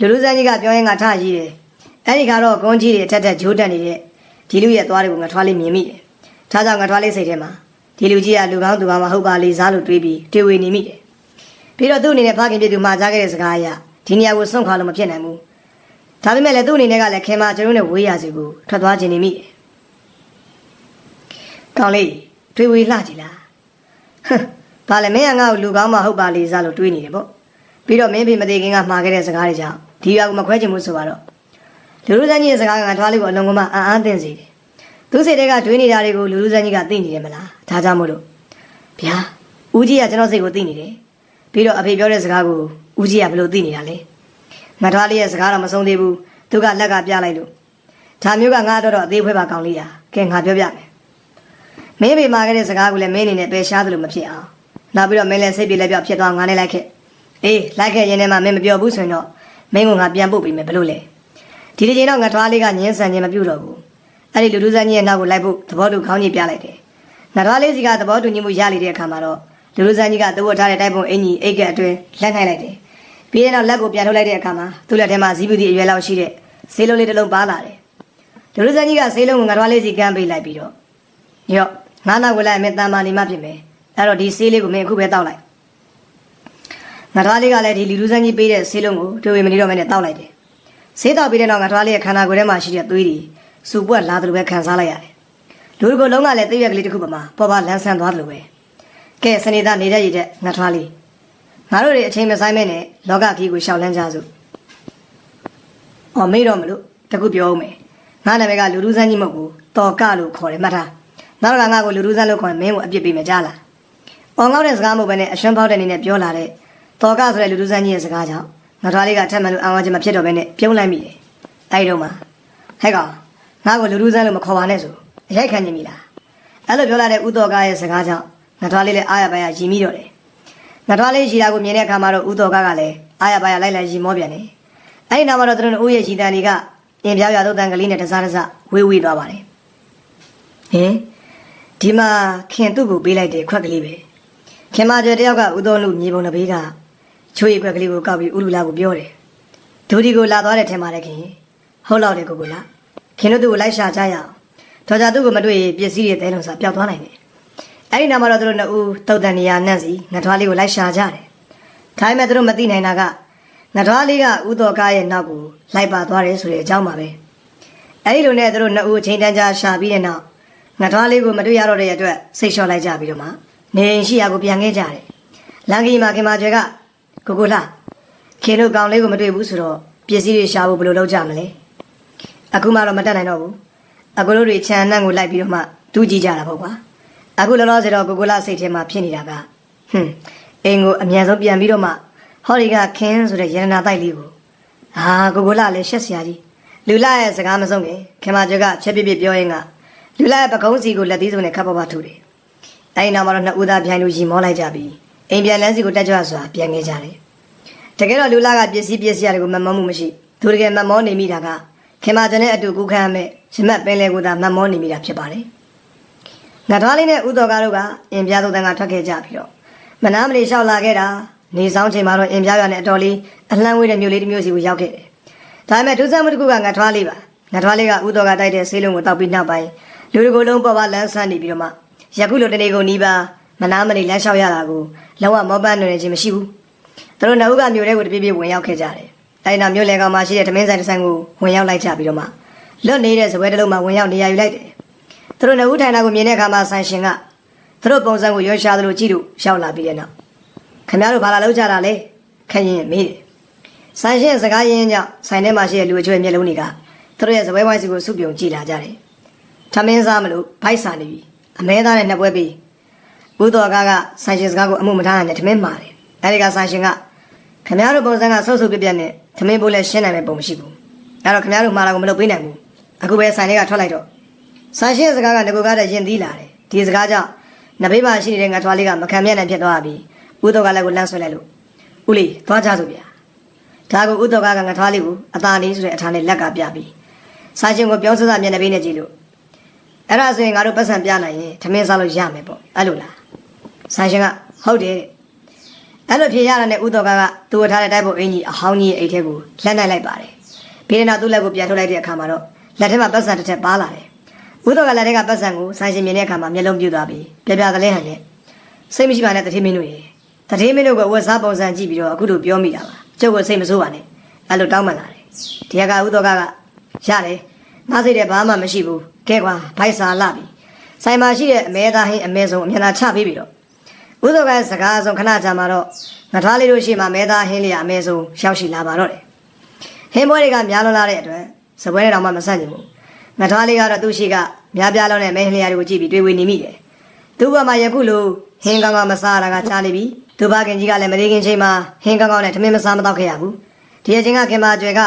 လူလူစန်းကြီးကပြောရင်ငါထကြီးတယ်အဲ့ဒီကတော့ကွန်ကြီးတွေအထက်ထက်ဂျိုးတက်နေတဲ့ဒီလူရဲ့သွားတွေကိုငါထွားလေးမြင်မိတယ်ဒါကြောင့်ငါထွားလေးစိတ်ထဲမှာဒီလူကြီးကလူကောင်းသူကောင်းမဟုတ်ပါလေစားလို့တွေးပြီးတွေးဝေနေမိတယ်ပြီးတော့သူ့အနေနဲ့ဖခင်ပြည့်သူမှာကြားခဲ့တဲ့စကားအရဒီနေရာကိုစွန့်ခွာလို့မဖြစ်နိုင်ဘူးဒါပေမဲ့လည်းသူ့အနေနဲ့ကလည်းခင်မကျွန်တော်နဲ့ဝေးရစီကိုထွက်သွားခြင်းနေမိတယ်ကောင်းလေးတွေးဝေလှကြည့်လားဟမ်ဘာလဲမင်းကငါ့ကိုလူကောင်းမဟုတ်ပါလေစားလို့တွေးနေတယ်ပေါ့ပြီးတော့မင်းဖေမသေးခင်ကမှားခဲ့တဲ့စကားတွေကြောင့် ဒီရွာကိုမခွဲချင်ဘူးဆိုတော့လူလူစန်းကြီးရဲ့စကားကငါထွားလေးကိုအလုံးကမအံ့အားသင့်စေတယ်သူစိတ်တွေကတွေးနေတာတွေကိုလူလူစန်းကြီးကသိနေတယ်မလားဒါကြောင့်မို့လို့ဗျာဦးကြီးကကျွန်တော်စိတ်ကိုသိနေတယ်ပြီးတော့အဖေပြောတဲ့စကားကိုဦးကြီးကဘယ်လိုသိနေတာလဲငါထွားလေးရဲ့စကားတော့မဆုံးသေးဘူးသူကလက်ကပြလိုက်လို့ဒါမျိုးကငါတော့တော့အသေးဖွဲပါကောင်းလေးရာကဲငါပြောပြမယ်မင်းဖေမှားခဲ့တဲ့စကားကိုလည်းမင်းအနေနဲ့ပယ်ရှားသလိုမဖြစ်အောင်နောက်ပြီးတော့မင်းလည်းစိတ်ပြေလက်ပြောက်ဖြစ်သွားငါနဲ့လိုက်ခဲ့အေးလိုက်ခဲ့ရင်ထဲမှာမင်းမပြောဘူးဆိုရင်တော့ မင်းကငါပြန်ပို့ပေးမယ်ဘယ်လိုလဲဒီတစ်ချိန်တော့ငါထွားလေးကညင်းဆန်ခြင်းမပြုတော့ဘူးအဲ့ဒီလူလူစန်းကြီးရဲ့နောက်ကိုလိုက်ဖို့သဘောတူခေါင်းကြီးပြလိုက်တယ်ငါထွားလေးစီကသဘောတူညီမှုရလိုက်တဲ့အခါမှာတော့လူလူစန်းကြီးကသူ့ဝတ်ထားတဲ့တိုက်ပုံအင်ကြီးအိတ်ကအတွင်းလက်နိုင်လိုက်တယ်ပြီးတဲ့နောက်လက်ကိုပြန်ထုတ်လိုက်တဲ့အခါမှာသူ့လက်ထဲမှာဇီးပူတီအရွယ်လောက်ရှိတဲ့ဆေးလုံးလေးတစ်လုံးပါလာတယ်လူလူစန်းကြီးကဆေးလုံးကိုငါထွားလေးစီကမ်းပေးလိုက်ပြီးတော့ရော့ငါနောက်ကိုလိုက်အမေတန်မာနေမှဖြစ်မယ်အဲ့တော့ဒီဆေးလေးကိုမင်းအခုပဲတောက်လိုက် ငါထွားလေးကလည်းဒီလီလူစန်းကြီးပေးတဲ့ဆေးလုံးကိုတွေ့ဝေမနေတော့မနဲ့တောက်လိုက်တယ်။ဆေးတောက်ပြီးတဲ့နောက်ငါထွားလေးရဲ့ခန္ဓာကိုယ်ထဲမှာရှိတဲ့သွေးတွေစူပွက်လာသလိုပဲခံစားလိုက်ရတယ်။လူတစ်ကိုယ်လုံးကလည်းသိရက်ကလေးတစ်ခုပါမှာပေါ်ပါလန်းဆန်းသွားသလိုပဲ။ကဲစနေသားနေတဲ့ရည်တဲ့ငါထွားလေးငါတို့တွေအချိန်မဆိုင်မဲ့နဲ့လောကကြီးကိုရှောက်လန်းကြစို့။အော်မေ့တော့မလို့တခုပြောအောင်မယ်။ငါနာမည်ကလူလူစန်းကြီးမဟုတ်ဘူး။တော်ကလို့ခေါ်တယ်မှတ်ထား။နောက်ကငါကိုလူလူစန်းလို့ခေါ်ရင်မင်းကိုအပြစ်ပေးမယ်ကြားလား။အော်ငေါ့တဲ့စကားမဟုတ်ဘဲနဲ့အရွှန်းပေါက်တဲ့အနေနဲ့ပြောလာတဲ့ တော်ကဆိုတဲ့လူလူစန်းကြီးရဲ့စကားကြောင့်ငါထွားလေးကထက်မှန်လို့အံဝါချင်းမဖြစ်တော့ဘဲနဲ့ပြုံးလိုက်မိတယ်။အဲဒီတော့မှဟဲ့ကောင်ငါ့ကိုလူလူစန်းလို့မခေါ်ပါနဲ့ဆိုအရိုက်ခံနေပြီလား။အဲ့လိုပြောလာတဲ့ဦးတော်ကရဲ့စကားကြောင့်ငါထွားလေးလည်းအားရပါရရီမိတော့တယ်။ငါထွားလေးရီတာကိုမြင်တဲ့အခါမှာတော့ဦးတော်ကကလည်းအားရပါရလိုက်လိုက်ရီမောပြန်တယ်။အဲဒီနောက်မှာတော့သူတို့ဦးရဲ့ရီတန်တွေကအင်ပြားပြားသုတ်တန်ကလေးနဲ့တစားတစားဝေးဝေးသွားပါတယ်။ဟင်ဒီမှာခင်သူ့ကိုပေးလိုက်တဲ့ခွက်ကလေးပဲ။ခင်မကျော်တယောက်ကဦးတော်လူမြေပုံတစ်ဘေးက ချိုးရီခွက်ကလေးကိုကောက်ပြီးဥလူလာကိုပြောတယ်ဒူဒီကိုလာသွားတဲ့ထင်ပါတယ်ခင်ဟုတ်တော့တယ်ကိုကိုလာခင်တို့သူ့ကိုလိုက်ရှာကြရအောင်တော်ကြသူ့ကိုမတွေ့ရင်ပစ္စည်းတွေတဲလုံးစားပျောက်သွားနိုင်တယ်အဲ့ဒီနောက်မှာတော့သူတို့နှစ်ဦးတုတ်တန်နေရနှံ့စီငထွားလေးကိုလိုက်ရှာကြတယ်ဒါပေမဲ့သူတို့မသိနိုင်တာကငထွားလေးကဥတော်ကားရဲ့နောက်ကိုလိုက်ပါသွားတယ်ဆိုတဲ့အကြောင်းပါပဲအဲ့ဒီလိုနဲ့သူတို့နှစ်ဦးအချိန်တန်းကြာရှာပြီးတဲ့နောက်ငထွားလေးကိုမတွေ့ရတော့တဲ့အတွက်စိတ်လျှော့လိုက်ကြပြီးတော့မှနေအိမ်ရှိရာကိုပြန်ခဲ့ကြတယ်လန်ကီမှာခင်မကျွဲက ကိုကိုလာခင်တို့ကောင်လေးကိုမတွေ့ဘူးဆိုတော့ပစ္စည်းတွေရှာဖို့ဘယ်လိုလုပ်ကြမလဲအခုမှတော့မတက်နိုင်တော့ဘူးအခုတို့တွေခြံနှံ့ကိုလိုက်ပြီးတော့မှဒူးကြည့်ကြတာပေါ့ကွာအခုလောလောဆယ်တော့ကိုကိုလာစိတ်ထဲမှာဖြစ်နေတာကဟွန်းအိမ်ကိုအမြန်ဆုံးပြန်ပြီးတော့မှဟော်ဒီကခင်းဆိုတဲ့ရတနာတိုက်လေးကိုဟာကိုကိုလာလည်းရှက်စရာကြီးလူလာရဲ့စကားမဆုံးခင်ခင်မကျွကချက်ပြပြပြောရင်းကလူလာရဲ့ပကုံးစီကိုလက်သီးစုံနဲ့ခပ်ပေါ်ပါထူတယ်အဲဒီနောက်မှာတော့နှစ်ဦးသားပြိုင်လို့ရီမောလိုက်ကြပြီး အိမ်ပြန်လန်းစီကိုတက်ကြွစွာပြန်ခဲ့ကြတယ်တကယ်တော့လူလာကပစ္စည်းပစ္စည်းရတယ်ကိုမမောမှုမရှိသူတကယ်မမောနေမိတာကခင်မကျန်တဲ့အတူကူခံမဲ့ရမတ်ပင်လေကိုသာမမောနေမိတာဖြစ်ပါတယ်ငါထွားလေးနဲ့ဥတော်ကားတို့ကအင်ပြားသုံးတန်းကထွက်ခဲ့ကြပြီးတော့မနာမလေးလျှောက်လာခဲ့တာနေဆောင်ချိန်မှာတော့အင်ပြားရွာနဲ့အတော်လေးအလှမ်းဝေးတဲ့မြို့လေးတစ်မြို့စီကိုရောက်ခဲ့တယ်ဒါပေမဲ့ဒုစရမှုတစ်ခုကငါထွားလေးပါငါထွားလေးကဥတော်ကတိုက်တဲ့ဆေးလုံးကိုတောက်ပြီးနောက်ပိုင်းလူတွေကိုယ်လုံးပေါ်ပါလန်းဆန်းနေပြီးတော့မှယခုလိုတနေ့ကုန်နီးပါမနာမလေးလမ်းလျှောက်ရတာကို လောကမောပန်းနေခြင်းမရှိဘူးသူတို့နှစ်ဦးကမြို့ထဲကိုတပြေးပြေးဝင်ရောက်ခဲ့ကြတယ်။အဲဒီနောက်မြို့လယ်ကောင်မှာရှိတဲ့ထမင်းဆိုင်တစ်ဆိုင်ကိုဝင်ရောက်လိုက်ကြပြီးတော့မှလွတ်နေတဲ့ဇပွဲတစ်လုံးမှာဝင်ရောက်နေရာယူလိုက်တယ်။သူတို့နှစ်ဦးထိုင်တာကိုမြင်တဲ့အခါမှာဆိုင်ရှင်ကသူတို့ပုံစံကိုရွှေရှာသလိုကြည့်လို့ရောက်လာပြီးတဲ့နောက်ခင်ဗျားတို့ဘာလာလောက်ကြတာလဲခရင်မေးတယ်။ဆိုင်ရှင်စကားရင်းကြောင့်ဆိုင်ထဲမှာရှိတဲ့လူအကျွေးမျက်လုံးတွေကသူတို့ရဲ့ဇပွဲဝိုင်းစီကိုစုပြုံကြည့်လာကြတယ်။ထမင်းစားမလို့ဗိုက်စာနေပြီအမဲသားနဲ့နှစ်ပွဲပြီး ဘုတော်ကားကဆိုင်ရှင်စကားကိုအမှုမထားနိုင်တဲ့ထမင်းမာတယ်။အဲဒီကဆိုင်ရှင်ကခင်ဗျားတို့ပုံစံကဆုပ်ဆုပ်ပြက်ပြက်နဲ့သမင်းပိုးလဲရှင်းနိုင်မယ့်ပုံမရှိဘူး။ဒါတော့ခင်ဗျားတို့မှားလာကိုမလုပ်ပေးနိုင်ဘူး။အခုပဲဆိုင်လေးကထွက်လိုက်တော့ဆိုင်ရှင်းစကားကငကိုကားတဲ့ရင်သီးလာတယ်။ဒီစကားကြောင့်နဘေးမှာရှိနေတဲ့ငါထွားလေးကမခံမျက်နှာဖြစ်သွားပြီ။ဦးတော်ကလည်းကိုလန့်ဆွဲလိုက်လို့ဦးလေးသွားကြစို့ဗျာ။ဒါကိုဦးတော်ကငါထွားလေးကိုအသာလေးဆိုတဲ့အထားနဲ့လက်ကပြပြီးဆိုင်ရှင်ကိုပြောစစမျက်နှာပေးနဲ့ကြည့်လို့အဲ့ဒါဆိုရင်ငါတို့ပတ်စံပြနိုင်ရင်ထမင်းစားလို့ရမယ်ပေါ့။အဲ့လိုလား။ ဆိုင်ရှင်ကဟုတ်တယ်တဲ့။အဲ့လိုဖြေရတာနဲ့ဥတော်ကကသူ့ဝတ်ထားတဲ့တိုက်ပုတ်အင်ကြီးအဟောင်းကြီးရဲ့အိတ်ထဲကိုလက်နိုင်လိုက်ပါတယ်ပြီးတဲ့နောက်သူ့လက်ကိုပြန်ထုတ်လိုက်တဲ့အခါမှာတော့လက်ထဲမှာပတ်စံတစ်ထက်ပါလာတယ်ဥတော်ကလက်ထဲကပတ်စံကိုဆိုင်ရှင်မြင်တဲ့အခါမှာမျက်လုံးပြူသွားပြီးပြပြကလေးဟန်နဲ့စိတ်မရှိပါနဲ့တတိမင်းတို့ရေတတိမင်းတို့ကဝတ်စားပုံစံကြည့်ပြီးတော့အခုလိုပြောမိတာပါကျုပ်ကစိတ်မဆိုးပါနဲ့အဲ့လိုတောင်းပန်လာတယ်ဒီကဥတော်ကကရတယ်ငါစိတ်ထဲဘာမှမရှိဘူးကဲကွာဘိုက်စာလာပြီဆိုင်မှာရှိတဲ့အမဲသားဟင်းအမဲဆုံးအမျက်နှာချပေးပြီတော့ ဥဒ္ဒကစကားဆုံးခဏကြာမှာတော့ငထွားလေးတို့ရှိမှမဲသားဟင်းလေးအမဲဆုံးရောက်ရှိလာပါတော့တယ်ဟင်းပွဲတွေကများလွန်လာတဲ့အတွက်စပွဲတွေတော့မှမဆန့်ကျင်ဘူးငထွားလေးကတော့သူ့ရှိကများပြားလုံးတဲ့မဲဟင်းလေးတွေကိုကြည့်ပြီးတွေးဝေနေမိတယ်သူ့ဘက်မှာယခုလိုဟင်းကောင်းကောင်းမစားတာကချားနေပြီသူ့ဘခင်ကြီးကလည်းမလေးခင်ချိန်မှာဟင်းကောင်းကောင်းနဲ့ထမင်းမစားမတော့ခဲ့ရဘူးဒီအချိန်ကခင်မကျွဲက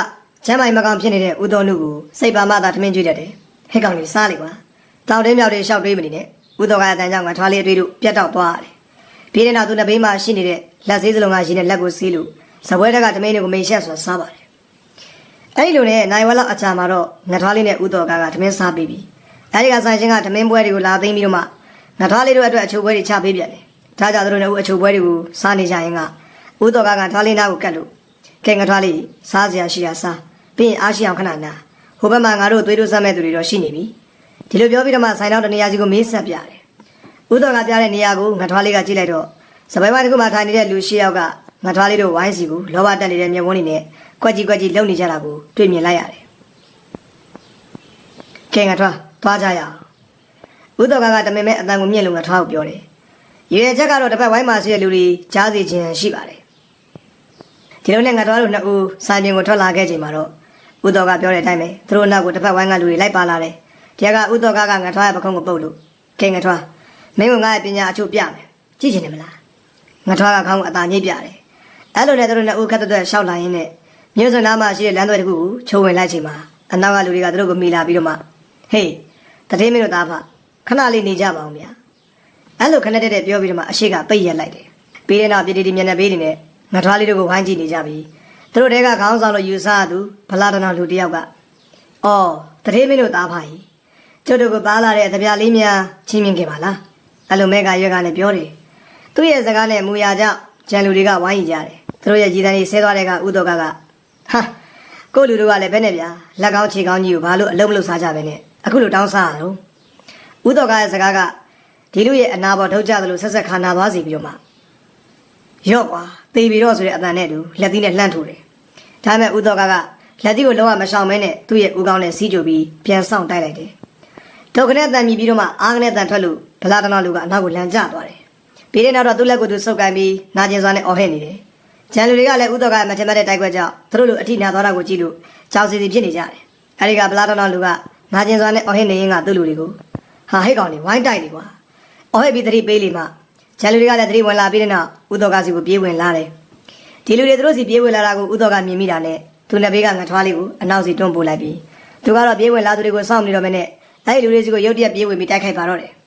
ချမ်းမိုင်မကောင်ဖြစ်နေတဲ့ဦးတော်နုကိုစိတ်ပါမသာထမင်းကျွေးတတ်တယ်ဟဲ့ကောင်လေးစားလေကွာတောင်တင်းမြောက်တင်းရှောက်တွေးမနေနဲ့ဦးတော်ကအတန်းကြောင့်ငထွားလေးအတွေ့တို့ပြတ်တော့သွားရတယ် ပြီးတဲ့နောက်သူနှစ်ဘေးမှာရှိနေတဲ့လက်သေးစလုံးကရင်းတဲ့လက်ကိုစီးလို့ဇပွဲတက်ကတမင်းတွေကိုမိန်ရှက်ဆိုစားပါတယ်။အဲဒီလိုနဲ့နိုင်ဝက်လောက်အချာမှာတော့ငထွားလေးနဲ့ဥတော်ကကတမင်းစားပြီးပြီ။အဲဒီကဆိုင်ရှင်ကတမင်းပွဲတွေကိုလာသိမ်းပြီးတော့မှငထွားလေးတို့အတွက်အချိုပွဲတွေချပေးပြန်တယ်။ဒါကြောင့်သူတို့နဲ့ဦးအချိုပွဲတွေကိုစားနေကြရင်ကဥတော်ကကထွားလေးနားကိုကတ်လို့ကဲငထွားလေးစားစရာရှိတာစားပြီးရင်အားရှိအောင်ခဏနာဟိုဘက်မှာငါတို့သွေးတို့ဆက်မဲ့သူတွေတော့ရှိနေပြီ။ဒီလိုပြောပြီးတော့မှဆိုင်တော့တနေရာစီကိုမေးဆက်ပြတယ်။ ဦးတော်ကပြတဲ့နေရာကိုငထွားလေးကကြည့်လိုက်တော့စပိုင်မတစ်ခုမှထိုင်နေတဲ့လူရှစ်ယောက်ကငထွားလေးတို့ဝိုင်းစီကိုလောဘတက်နေတဲ့မျက်ဝန်းတွေနဲ့ကွက်ကြီးကွက်ကြီးလုံနေကြတာကိုတွေ့မြင်လိုက်ရတယ်။ကဲငထွားသွားကြရအောင်။ဦးတော်ကကတမင်မဲ့အတန်ကိုမြင့်လို့ငထွားကိုပြောတယ်။ရေရချက်ကတော့တစ်ဖက်ဝိုင်းမှာရှိတဲ့လူတွေကြားစီခြင်းရှိပါတယ်။ဒီလိုနဲ့ငထွားတို့နှစ်ဦးစာပြင်ကိုထွက်လာခဲ့ချိန်မှာတော့ဦးတော်ကပြောတဲ့အတိုင်းပဲသူတို့နောက်ကိုတစ်ဖက်ဝိုင်းကလူတွေလိုက်ပါလာတယ်။ဒီကဦးတော်ကကငထွားရဲ့ပခုံးကိုပုတ်လို့ကဲငထွား မင်းကငါ့ရဲ့ပညာအချို့ပြမယ်ကြည့်ချင်တယ်မလားငါထွားကခေါင်းကအသာညိတ်ပြတယ်အဲ့လိုနဲ့သူတို့နဲ့ဦးခတ်တဲ့ရှောက်လာရင်းနဲ့မြို့စံနားမှာရှိတဲ့လမ်းသွဲတစ်ခုကိုချိုးဝင်လိုက်ချိန်မှာအနောက်ကလူတွေကသူတို့ကိုမိလာပြီးတော့မှဟေးတတိမင်းတို့သားဖခဏလေးနေကြပါအောင်ဗျာအဲ့လိုခဏတည်းတည်းပြောပြီးတော့မှအရှိကပိတ်ရက်လိုက်တယ်ပြီးတဲ့နောက်ပြည်တီတီမျက်နှာပေးနေနဲ့ငါထွားလေးတို့ကိုဝိုင်းကြည့်နေကြပြီသူတို့တဲကခေါင်းဆောင်လို့ယူဆရသူဗလာတနာလူတစ်ယောက်ကအော်တတိမင်းတို့သားဖကြီးကျုပ်တို့ကပါလာတဲ့တပြားလေးများချင်းမြင်ခဲ့ပါလား အဲ့လိုမဲကရွက်ကလည်းပြောတယ်သူ့ရဲ့စကားနဲ့မူရကြောင့်ဂျန်လူတွေကဝိုင်းကြတယ်သူတို့ရဲ့ကြီးတန်းကြီးဆဲသွားတဲ့ကဥတော်ကကဟာကိုလူတို့ကလည်းဘယ်နဲ့ဗျာလက်ကောင်းခြေကောင်းကြီးကိုဘာလို့အလုံးမလို့စားကြပဲနဲ့အခုလိုတောင်းစားရတော့ဥတော်ကရဲ့စကားကဒီလူရဲ့အနာပေါ်ထုတ်ကြသလိုဆက်ဆက်ခါနာသွားစီပြီးတော့မှရော့ကွာသေပြီတော့ဆိုတဲ့အတန်နဲ့တူလက်သီးနဲ့လှမ်းထိုးတယ်ဒါပေမဲ့ဥတော်ကကလက်သီးကိုလုံးဝမရှောင်မဲနဲ့သူ့ရဲ့ဦးကောင်းနဲ့စီးကြိုပြီးပြန်ဆောင်တိုက်လိုက်တယ်ဒုက္ခနဲ့တန်မြည်ပြီးတော့မှအာငနဲ့တန်ထွက်လို့ ဗလာတနာလူကအနောက်ကိုလန်ကျသွားတယ်။ပြီးတဲ့နောက်တော့သူ့လက်ကိုသူစုပ်ကိုင်ပြီးနာကျင်စွာနဲ့အော်ဟစ်နေတယ်။ဂျန်လူတွေကလည်းဥတော်ကမချင်မတဲ့တိုက်ခွက်ကြောင့်သူတို့လိုအထိနာသွားတာကိုကြည့်လို့ကြောက်စီစီဖြစ်နေကြတယ်။အဲဒီကဗလာတနာလူကနာကျင်စွာနဲ့အော်ဟစ်နေရင်ကသူ့လူတွေကိုဟာဟိတ်ကောင်လေးဝိုင်းတိုက်နေကွာ။အော်ဟစ်ပြီးသတိပေးလိမ့်မှဂျန်လူတွေကလည်းသတိဝင်လာပြီးတဲ့နောက်ဥတော်ကစီကိုပြေးဝင်လာတယ်။ဒီလူတွေသူတို့စီပြေးဝင်လာတာကိုဥတော်ကမြင်မိတာနဲ့သူနှစ်ဘေးကငထွားလေးကိုအနောက်စီတွန်းပို့လိုက်ပြီးသူကတော့ပြေးဝင်လာသူတွေကိုစောင့်နေတော့မယ်နဲ့အဲ့ဒီလူတွေစီကိုရုတ်တရက်ပြေးဝင်ပြီးတိုက်ခိုက်ပါတော့တယ်။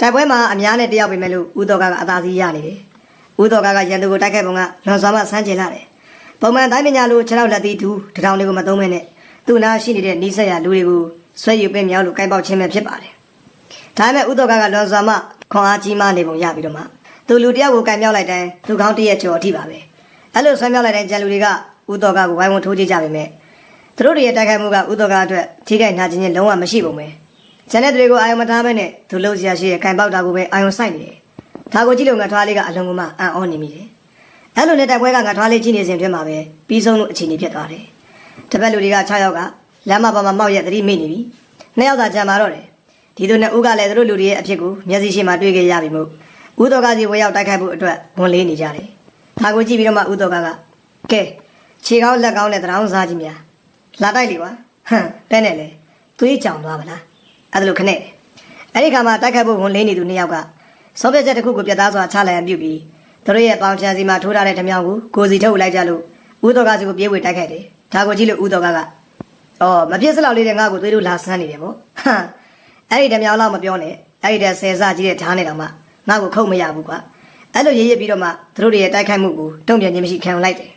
တိုက်ပွဲမှာအများနဲ့တယောက်ပဲမဲ့လို့ဦးတော်ကကအသာစီးရနေတယ်။ဦးတော်ကကရန်သူကိုတိုက်ခိုက်ပုံကလွန်စွာမှဆန်းကျင်လာတယ်။ပုံမှန်တိုင်းပညာလိုခြေထောက်လက်သီးတူတထောင်လေးကိုမသုံးမဲနဲ့သူ့နာရှိနေတဲ့နီးစက်ရလူတွေကိုဆွဲယူပင်မြောက်လို့ကိုင်ပေါက်ခြင်းပဲဖြစ်ပါတယ်။ဒါပေမဲ့ဦးတော်ကကလွန်စွာမှခွန်အားကြီးမားနေပုံရပြီးတော့မှသူလူတယောက်ကိုကိုင်မြောက်လိုက်တိုင်းသူကောင်းတရက်ကျော်အထိပါပဲ။အဲ့လိုဆွဲမြောက်လိုက်တဲ့ကြံလူတွေကဦးတော်ကကိုဝိုင်းဝန်းထိုးကြည့်ကြပါမယ်။သူတို့တွေရဲ့တိုက်ခိုက်မှုကဥတော်ကအတွက်ထိခိုက်နာကျင်ခြင်းလုံးဝမရှိပုံပဲ။ ကျန်တဲ့သူတွေကိုအာယုံမထားဘဲနဲ့သူလုံးစရာရှိတဲ့ကင်ပေါက်တာကိုပဲအာယုံဆိုင်နေတယ်။ဒါကိုကြည့်လို့ငါထွားလေးကအလုံးကမှအံ့ဩနေမိတယ်။အဲ့လိုနဲ့တိုက်ပွဲကငါထွားလေးကြည့်နေစဉ်အတွင်းမှာပဲပြီးဆုံးလို့အခြေအနေဖြစ်သွားတယ်။တပတ်လူတွေက6ယောက်ကလမ်းမပေါ်မှာမောက်ရက်သတိမိနေပြီ။နှစ်ယောက်သာကြံပါတော့တယ်။ဒီသူနဲ့ဦးကလည်းသူတို့လူတွေရဲ့အဖြစ်ကိုမျက်စိရှိမှတွေ့ခဲ့ရပြီမို့ဦးတော်ကစီဝေရောက်တိုက်ခိုက်ဖို့အတွက်ဝန်လေးနေကြတယ်။ဒါကိုကြည့်ပြီးတော့မှဦးတော်ကကကဲခြေကောင်းလက်ကောင်းနဲ့တရောင်းစားကြီးများလာတိုက်လေကွာဟမ်ပဲနဲ့လေသွေးကြောင်သွားပါလား အဲ့ဒါလို့ခနဲ့အဲ့ဒီခါမှာတိုက်ခိုက်ဖို့ဝန်လေးနေသူနှစ်ယောက်ကစောပြက်ချက်တစ်ခုကိုပြတ်သားစွာချလိုက်ရန်ပြုပြီးသူတို့ရဲ့ပေါင်ချန်စီမှာထိုးထားတဲ့ဓမြောင်ကိုကိုစီထုတ်လိုက်ကြလို့ဦးတော်ကစီကိုပြေးဝေတိုက်ခိုက်တယ်ဒါကိုကြည့်လို့ဦးတော်ကကအော်မပြစ်စလောက်လေးတဲ့ငါ့ကိုသွေးတို့လာဆန်းနေတယ်ဗောဟမ်အဲ့ဒီဓမြောင်လောက်မပြောနဲ့အဲ့ဒီတဲ့ဆယ်စကြီးတဲ့ဓာတ်နဲ့တော့မှငါ့ကိုခုတ်မရဘူးကွာအဲ့လိုရေးရပြီးတော့မှသူတို့တွေရဲ့တိုက်ခိုက်မှုကိုတုံ့ပြန်ခြင်းမရှိခံလိုက်တယ်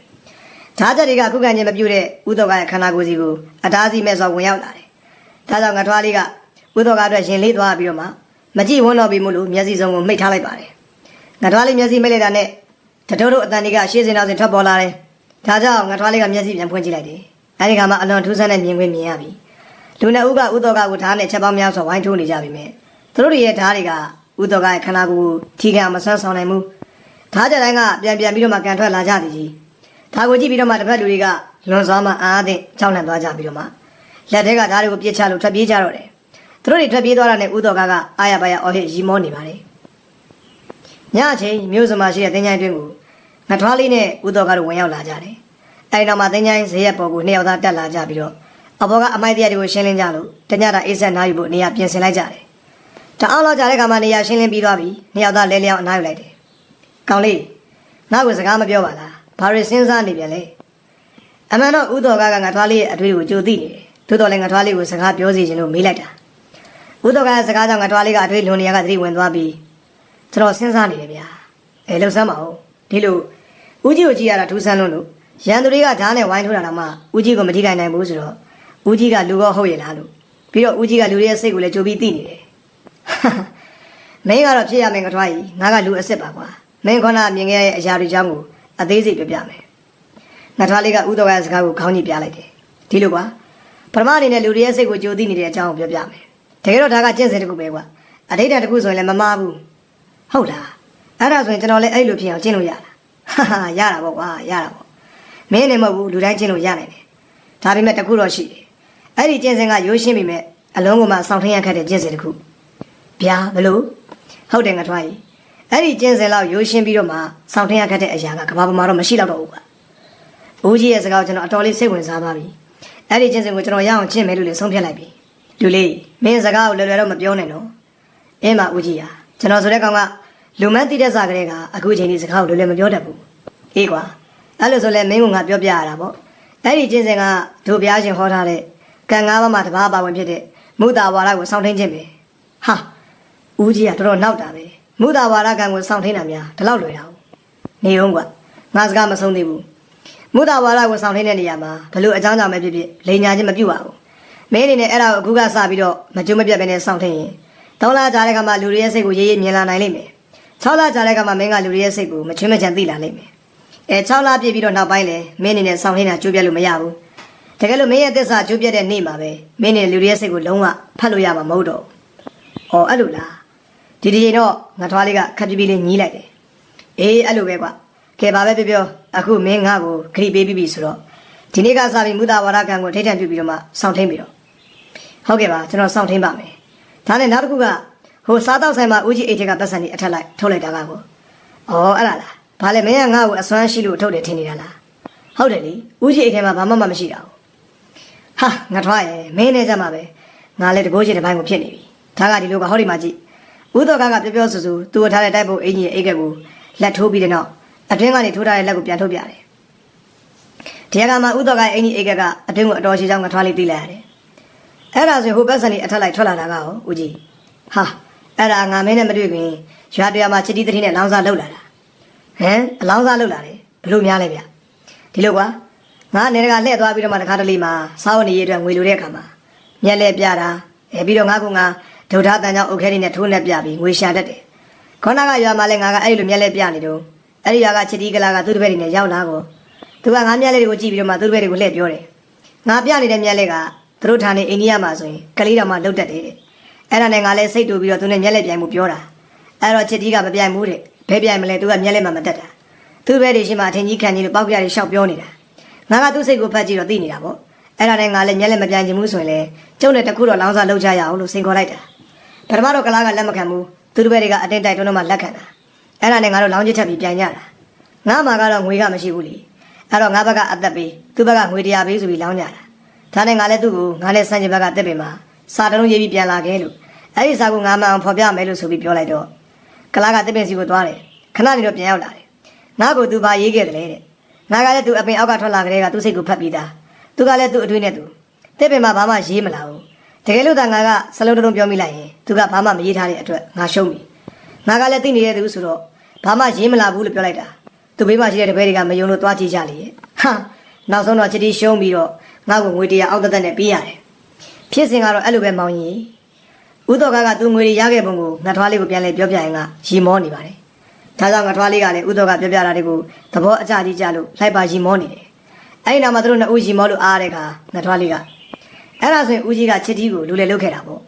ဓာတ်ချက်တွေကခုခံခြင်းမပြုတဲ့ဥတော်ကရဲ့ခန္ဓာကိုယ်စီကိုအတားစီမဲ့စွာဝင်ရောက်လာတယ်။ဒါကြောင့်ငါထွားလေးက ဥတော်ကအတွက်ရင်လေးသွားပြီးတော့မှမကြည့်ဝန်းတော့ပြီမို့လို့မျက်စိစုံကိုမိတ်ထားလိုက်ပါတယ်။ငါထွားလေးမျက်စိမိတ်လိုက်တာနဲ့တတော်တို့အတန်ဒီကရှေ့စင်နောက်စင်ထွက်ပေါ်လာတယ်ဒါကြောင့်ငါထွားလေးကမျက်စိပြန်ဖွင့်ကြည့်လိုက်တယ်အဲဒီခါမှာအလွန်ထူးဆန်းတဲ့မြင်ကွင်းမြင်ရပြီလူနဲ့ဦးကဦးတော်ကကိုဓာတ်နဲ့ချက်ပေါင်းများစွာဝိုင်းထိုးနေကြပြီမဲ့သူတို့တွေရဲ့ဓာတ်တွေကဦးတော်ကရဲ့ခန္ဓာကိုယ်ထိခံမဆွမ်းဆောင်နိုင်ဘူးဓာတ်ကြတိုင်းကပြန်ပြန်ပြီးတော့မှကန်ထွက်လာကြသည်ကြီးဒါကိုကြည့်ပြီးတော့မှတစ်ဖက်လူတွေကလွန်စွာမှအားအသင့်ကြောက်လန့်သွားကြပြီးတော့မှလက်ထဲကဓာတ်တွေကိုပြစ်ချလို့ထွက်ပြေးကြတော့တယ် သူတို့တွေထွက်ပြေးသွားတာနဲ့ဦးတော်ကကအာရပါရအော်ဟစ်ရီမောနေပါတယ်ညအချိန်မြို့စမရှိတဲ့တင်းချိုင်းတွင်းကိုငထွားလေးနဲ့ဦးတော်ကတော့ဝင်ရောက်လာကြတယ်။အဲဒီနောက်မှာတင်းချိုင်းဇရက်ပေါ်ကိုနှစ်ယောက်သားတက်လာကြပြီးတော့အဘောကအမိုက်တရားတွေကိုရှင်းလင်းကြလို့တညတာအေးဆက်နားယူဖို့နေရာပြင်ဆင်လိုက်ကြတယ်။တအားလောက်ကြတဲ့ခါမှာနေရာရှင်းလင်းပြီးသွားပြီ။နှစ်ယောက်သားလဲလျောင်းအနားယူလိုက်တယ်။ကောင်လေးငါ့ကိုစကားမပြောပါလား။ဘာတွေစဉ်းစားနေပြန်လဲ။အမှန်တော့ဦးတော်ကကငထွားလေးရဲ့အတွေ့ကိုကြိုသိနေတယ်။သို့တော်လည်းငထွားလေးကိုစကားပြောစီခြင်းလို့မေးလိုက်တာ။ ဦးတော်ကစကားကြောင့်ငထွားလေးကအတွေ့လွန်နေရကသတိဝင်သွားပြီးကျွန်တော်စဉ်းစားနေတယ်ဗျာအဲလှုပ်ဆမ်းပါဦးဒီလိုဦးကြီးကိုကြည့်ရတာထူးဆန်းလို့လို့ရန်သူတွေကဓာတ်နဲ့ဝိုင်းထိုးတာတော့မှဦးကြီးကိုမထိခိုက်နိုင်ဘူးဆိုတော့ဦးကြီးကလူကောဟုတ်ရဲ့လားလို့ပြီးတော့ဦးကြီးကလူတွေရဲ့စိတ်ကိုလည်းကြိုပြီးသိနေတယ်မင်းကတော့ဖြစ်ရမယ်ကထွားကြီးငါကလူအစ်စ်ပါကွာမင်းခေါနာမြင်ခဲ့ရတဲ့အရာတွေအကြောင်းကိုအသေးစိတ်ပြပြမယ်ငါထွားလေးကဥတော်ရဲ့စကားကိုခေါင်းကြီးပြလိုက်တယ်ဒီလိုကွာပထမအနေနဲ့လူတွေရဲ့စိတ်ကိုကြိုသိနေတဲ့အကြောင်းကိုပြောပြမယ် တကယ်တော့ဒါကကျင့်စဉ်တစ်ခုပဲကွာအဋိဌာန်တစ်ခုဆိုရင်လည်းမမှားဘူးဟုတ်လားအဲ့ဒါဆိုရင်ကျွန်တော်လည်းအဲ့လိုဖြစ်အောင်ကျင့်လို့ရလားဟာဟာရတာပေါ့ကွာရတာပေါ့မင်းနဲ့မဟုတ်ဘူးလူတိုင်းကျင့်လို့ရနိုင်တယ်ဒါပေမဲ့တစ်ခုတော့ရှိတယ်အဲ့ဒီကျင့်စဉ်ကရိုးရှင်းပြီမဲ့အလုံးကမှစောင့်ထင်းရခက်တဲ့ကျင့်စဉ်တစ်ခုဗျာဘလို့ဟုတ်တယ်ငါထွားကြီးအဲ့ဒီကျင့်စဉ်လောက်ရိုးရှင်းပြီးတော့မှစောင့်ထင်းရခက်တဲ့အရာကကဘာပေါ်မှာတော့မရှိတော့တော့ဘူးကွာဦးကြီးရဲ့စကားကိုကျွန်တော်အတော်လေးစိတ်ဝင်စားပါပြီအဲ့ဒီကျင့်စဉ်ကိုကျွန်တော်ရအောင်ကျင့်မယ်လို့လည်းဆုံးဖြတ်လိုက်ပြီ လူလေးမင်းစကားကိုလွယ်လွယ်တော့မပြောနဲ့နော်အင်းမဦးကြီးဟာကျွန်တော်ဆိုတဲ့ကောင်ကလူမန်းတိတဲ့စာကလေးကအခုချိန်ဒီစကားကိုလွယ်လွယ်မပြောတတ်ဘူးအေးကွာအဲ့လိုဆိုလဲမင်းကငါပြောပြရတာပေါ့အဲ့ဒီကျင့်စဉ်ကတို့ဘုရားရှင်ဟောထားတဲ့ကံငါးပါးမှာတစ်ပါးပါဝင်ဖြစ်တဲ့မုဒ္ဒဝါဒကိုစောင့်ထိန်ခြင်းပဲဟာဦးကြီးကတော်တော်နောက်တာပဲမုဒ္ဒဝါဒကံကိုစောင့်ထိန်တာများဒီလောက်လွယ်တာဘူးနေအောင်ကွာငါစကားမဆုံးသေးဘူးမုဒ္ဒဝါဒကိုစောင့်ထိန်တဲ့နေရာမှာဘလို့အကြောင်းကြောင့်ပဲဖြစ်ဖြစ်လိန်ညာခြင်းမပြုတ်ပါဘူး မင်းအနေနဲ့အဲ့ဒါကိုအခုကစပြီးတော့မကြုံမပြတ်ပဲနဲ့စောင့်ထိန်ရင်သုံးလကြာတဲ့ခါမှာလူတွေရဲ့စိတ်ကိုရေးရေးမြင်လာနိုင်လိမ့်မယ်6လကြာတဲ့ခါမှာမင်းကလူတွေရဲ့စိတ်ကိုမချွင်းမချန်သိလာလိမ့်မယ်အဲ6လပြည့်ပြီးတော့နောက်ပိုင်းလဲမင်းအနေနဲ့စောင့်ထိန်တာကြိုးပြတ်လို့မရဘူးတကယ်လို့မင်းရဲ့သစ္စာကြိုးပြတ်တဲ့နေ့မှာပဲမင်းနဲ့လူတွေရဲ့စိတ်ကိုလုံးဝဖတ်လို့ရမှာမဟုတ်တော့ဘူးဟောအဲ့လိုလားဒီဒီချိန်တော့ငါထွားလေးကခက်ပြပြလေးညီးလိုက်တယ်အေးအဲ့လိုပဲကွာကဲပါပဲပြောပြောအခုမင်းငါ့ကိုခရီးပေးပြီးပြီဆိုတော့ဒီနေ့ကစပြီးမူတာဝါဒကံကိုထိတ်ထန်ပြုပြီးတော့မှစောင့်ထိန်ပြီးတော့ ဟုတ်ကဲ့ပါကျွန်တော်စောင့်ထိန်ပါမယ်ဒါနဲ့နောက်တစ်ခုကဟိုစားတော့ဆိုင်မှာဦးကြီးအိတ်ထက်ကပတ်စံကြီးအထက်လိုက်ထုတ်လိုက်တာကကိုဩအဲ့ဒါလားဘာလဲမင်းကငါ့ကိုအစွမ်းရှိလို့ထုတ်တယ်ထင်နေတာလားဟုတ်တယ်လေဦးကြီးအိတ်ထဲမှာဘာမှမမရှိတာဘူးဟာငါထွားရဲ့မင်းနဲ့ကြမှာပဲငါလည်းတကိုးချင်တဲ့ဘိုင်းကိုဖြစ်နေပြီဒါကဒီလိုကဟောဒီမှာကြည့်ဦးတော်ကကပြောပြောဆူဆူသူ့ထားတဲ့တိုက်ဖို့အင်ကြီးရဲ့အိတ်ကက်ကိုလက်ထိုးပြီးတဲ့နောက်အတွင်းကနေထိုးထားတဲ့လက်ကိုပြန်ထုတ်ပြတယ်ဒီကမှာဦးတော်ကအင်ကြီးအိတ်ကက်ကအအတွင်းကိုအတော်ရှိချောင်းငါထွားလေးတီးလိုက်ရတယ် အဲ့ဒါဆိုဟိုဘက်စံနေအထက်လိုက်ထွက်လာတာကရောဦးကြီးဟာအဲ့ဒါငါမင်းနဲ့မတွေ့ခင်ရွာတရားမှာချစ်တီးတတိနဲ့လောင်းစားလှုပ်လာတာဟမ်အလောင်းစားလှုပ်လာတယ်ဘလို့များလဲဗျဒီလိုကွာငါနေတကလှည့်သွားပြီးတော့မှတခါတလေမှာစားဝတ်နေရေးအတွက်ငွေလိုတဲ့အခါမှာမျက်လဲပြတာအဲပြီးတော့ငါကငါဒုဒ္ဓတန်ကြောင့်အုတ်ခဲတွေနဲ့ထိုးနဲ့ပြပြီးငွေရှာတတ်တယ်ခေါနာကရွာမှာလဲငါကအဲ့လိုမျက်လဲပြနေတော့အဲ့ဒီရွာကချစ်တီးကလာကသူ့တပည့်တွေနဲ့ရောက်လာကိုသူကငါမျက်လဲတွေကိုကြည့်ပြီးတော့မှသူ့တပည့်တွေကိုလှည့်ပြောတယ်ငါပြနေတဲ့မျက်လဲက သူတို့ဌာနေအိန္ဒိယမှာဆိုရင်ကလေးတော်မှလုတ်တတ်တယ်တဲ့အဲ့ဒါနဲ့ငါလဲစိတ်တူပြီးတော့သူနဲ့မျက်လဲပြိုင်မှုပြောတာအဲ့တော့ချစ်တီးကမပြိုင်ဘူးတဲ့ဘဲပြိုင်မလဲသူကမျက်လဲမှမတက်တာသူ့ဘဲတွေရှိမှအထင်ကြီးခံကြီးလို့ပောက်ပြတွေရှောက်ပြောနေတာငါကသူ့စိတ်ကိုဖတ်ကြည့်တော့သိနေတာပေါ့အဲ့ဒါနဲ့ငါလည်းမျက်လည်းမပြန်ချင်ဘူးဆိုရင်လေကျုပ်နဲ့တခုတော့လောင်းစားလုပ်ကြရအောင်လို့စင်ခေါ်လိုက်တာပထမတော့ကလားကလက်မခံဘူးသူတို့ဘက်တွေကအတင်းတိုက်တွန်းတော့မှလက်ခံတာအဲ့ဒါနဲ့ငါတို့လောင်းချစ်ထပ်ပြီးပြန်ကြတာငါမှာကတော့ငွေကမရှိဘူးလေအဲ့တော့ငါဘက်ကအသက်ပေးသူ့ဘက်ကငွေတရားပေးဆိုပြီးလောင်းကြတာ ဒါနဲ့ငါလည်းသူ့ကိုငါလည်းစံချင်ဘက်ကတက်ပေးမှာစာတလုံးရေးပြီးပြန်လာခဲ့လို့အဲ့ဒီစာကိုငါမှအောင်ဖော်ပြမယ်လို့ဆိုပြီးပြောလိုက်တော့ကလားကတက်ပင်စီကိုသွားတယ်ခဏနေတော့ပြန်ရောက်လာတယ်ငါ့ကိုသူဘာရေးခဲ့တယ်လဲတဲ့ငါကလည်းသူအပင်အောက်ကထွက်လာကြတဲ့ကသူ့စိတ်ကိုဖတ်ပြီးသားသူကလည်းသူ့အတွေ့နဲ့သူတဲ့ပင်မှာဘာမှရေးမလာဘူးတကယ်လို့သာငါကစလုံးတုံးပြောမိလိုက်ရင်သူကဘာမှမရေးထားတဲ့အတွက်ငါရှုံးပြီငါကလည်းသိနေတဲ့သူဆိုတော့ဘာမှရေးမလာဘူးလို့ပြောလိုက်တာသူဘေးမှာရှိတဲ့တပည့်တွေကမယုံလို့သွားကြည့်ကြလေရဲ့ဟာနောက်ဆုံးတော့ချစ်တီရှုံးပြီးတော့ ငါ့ကိုငွေတရားအောက်တက်တက်နဲ့ပေးရတယ်ဖြစ်စဉ်ကတော့အဲ့လိုပဲမောင်းရင်ဦးတော်ကကသူငွေတွေရခဲ့ပုံကိုငါထွားလေးကိုပြန်လဲပြောပြရင်ကရီမောနေပါတယ်ဒါကြောင့်ငါထွားလေးကလည်းဥတော်ကပြောပြတာတွေကိုသဘောအကျကြီးကြလို့လိုက်ပါရီမောနေတယ်အဲ့ဒီနောက်မှာသူတို့နှစ်ဦးရီမောလို့အားရတဲ့ခါငါထွားလေးကအဲ့ဒါဆိုရင်ဦးကြီးကချစ်တီးကိုလူလေလုတ်ခဲ့တာပေါ့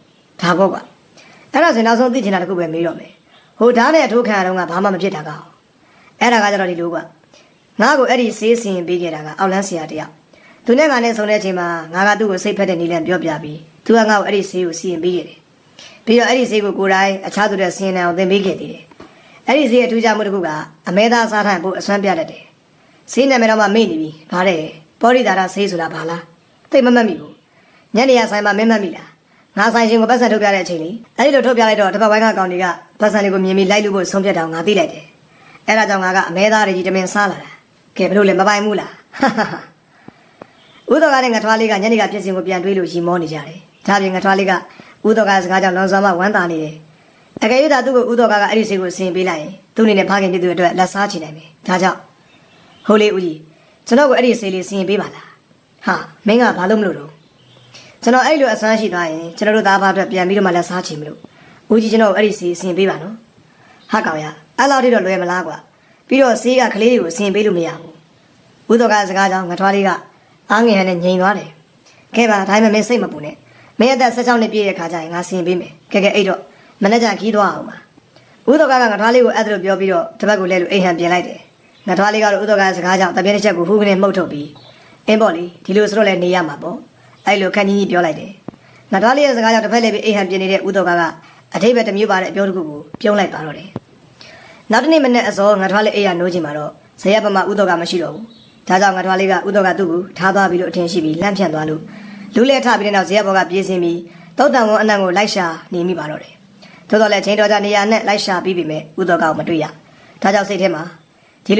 ဒါပေါ့ကွာအဲ့ဒါဆိုရင်နောက်ဆုံးသိချင်တာတစ်ခုပဲမေးတော့မယ်ဟိုဓာတ်နဲ့အထိုးခံရတော့ကဘာမှမဖြစ်တာကောအဲ့ဒါကကြတော့ဒီလိုကွာငါ့ကိုအဲ့ဒီဆေးစင်ပေးခဲ့တာကအောက်လန်းဆရာတယောက် သူနဲ့ငါနဲ့ဆုံတဲ့အချိန်မှာငါကသူ့ကိုစိတ်ဖက်တဲ့နည်းလမ်းပြောပြပြီးသူကငါ့ကိုအဲ့ဒီဆေးကိုစီရင်ပေးခဲ့တယ်ပြီးတော့အဲ့ဒီဆေးကိုကိုယ်တိုင်အခြားသူတွေစီရင်အောင်သင်ပေးခဲ့သေးတယ်အဲ့ဒီဆေးရဲ့အထူးခြားမှုတစ်ခုကအမဲသားစားထိုင်ဖို့အစွမ်းပြတတ်တယ်ဆေးနာမည်တော့မှမေ့နေပြီဗါတဲ့ပေါ်ရိဒါရဆေးဆိုတာဘာလားသိမမှတ်မိဘူးညနေရဆိုင်မှာမင်းမှတ်မိလားငါဆိုင်ရှင်ကိုပတ်စံထုတ်ပြတဲ့အချိန်လေးအဲ့ဒီလိုထုတ်ပြလိုက်တော့တစ်ပတ်ပိုင်းကကောင်တွေကပတ်စံတွေကိုမြင်ပြီးလိုက်လို့ဖို့ဆုံးဖြတ်တော့ငါသိလိုက်တယ်အဲ့ဒါကြောင့်ငါကအမဲသားတွေကြီးတမင်စားလာတာကဲဘလို့လဲမပိုင်ဘူးလား ဥတော်ကနဲ့ငထွားလေးကညနေကဖြစ်စဉ်ကိုပြန်တွေးလို့ရီမောနေကြတယ်။ဒါပြင်ငထွားလေးကဥတော်ကစကားကြောင့်လောင်စွာမှဝမ်းသာနေတယ်။အကယ်၍သာသူ့ကိုဥတော်ကကအဲ့ဒီစိတ်ကိုဆင်ပေးလိုက်ရင်သူ့အနေနဲ့ဖခင်ဖြစ်သူအတွက်လက်စားချနိုင်မယ်။ဒါကြောင့်ဟိုလေးဦးကြီးကျွန်တော်ကိုအဲ့ဒီစိတ်လေးဆင်ပေးပါလား။ဟာမင်းကဘာလို့မလို့တော့ကျွန်တော်အဲ့လိုအဆန်းရှိသွားရင်ကျွန်တော်တို့သားဘာအတွက်ပြန်ပြီးတော့မှလက်စားချင်မလို့ဦးကြီးကျွန်တော်ကိုအဲ့ဒီစိတ်ဆင်ပေးပါနော်။ဟာကောင်ရအဲ့လောက်ထိတော့လွယ်မလားကွာ။ပြီးတော့ဆေးကကလေးတွေကိုဆင်ပေးလို့မရဘူး။ဥတော်ကစကားကြောင့်ငထွားလေးက အားငယ်ဟန်နဲ့ငြိမ်သွားတယ်။ခဲပါဒါပေမဲ့မင်းစိတ်မပူနဲ့။မင်းအသက်16နှစ်ပြည့်တဲ့ခါကျရင်ငါဆင်ပေးမယ်။ကဲကဲအဲ့တော့မနေ့ကခီးသွားအောင်ပါ။ဥတော်ကကငထွားလေးကိုအဲ့ဒါလိုပြောပြီးတော့တပတ်ကိုလဲလို့အိမ်ဟန်ပြင်လိုက်တယ်။ငထွားလေးကတော့ဥတော်ကစကားကြောင့်တပြင်းတစ်ချက်ကိုဟူးကနေမှုတ်ထုတ်ပြီးအင်းပေါ့လေဒီလိုဆိုတော့လဲနေရမှာပေါ့။အဲ့လိုခန်းကြီးကြီးပြောလိုက်တယ်။ငထွားလေးရဲ့စကားကြောင့်တစ်ဖက်လဲပြီးအိမ်ဟန်ပြင်နေတဲ့ဥတော်ကကအထိပ္ပယ်တစ်မျိုးပါတဲ့အပြောတစ်ခုကိုပြုံးလိုက်ပါတော့တယ်။နောက်တနေ့မနေ့အစောငါထွားလေးအိယာနိုးချင်မှာတော့ဇယက်ပမဥတော်ကမရှိတော့ဘူး။ ဒါကြောင့်ငါထွားလေးကဥတော်ကသူ့ကိုထားသွားပြီးလို့အထင်ရှိပြီးလန့်ဖြန့်သွားလို့လူလဲထပြီးတဲ့နောက်ဇယက်ဘောကပြေးစင်းပြီးတောက်တန်ဝန်အနံ့ကိုလိုက်ရှာနေမိပါတော့တယ်။သို့တော်လည်းချိန်တော်ကြနေရာနဲ့လိုက်ရှာပြီးပြီမဲ့ဥတော်ကမတွေ့ရ။ဒါကြောင့်စိတ်ထဲမှာဒီလူ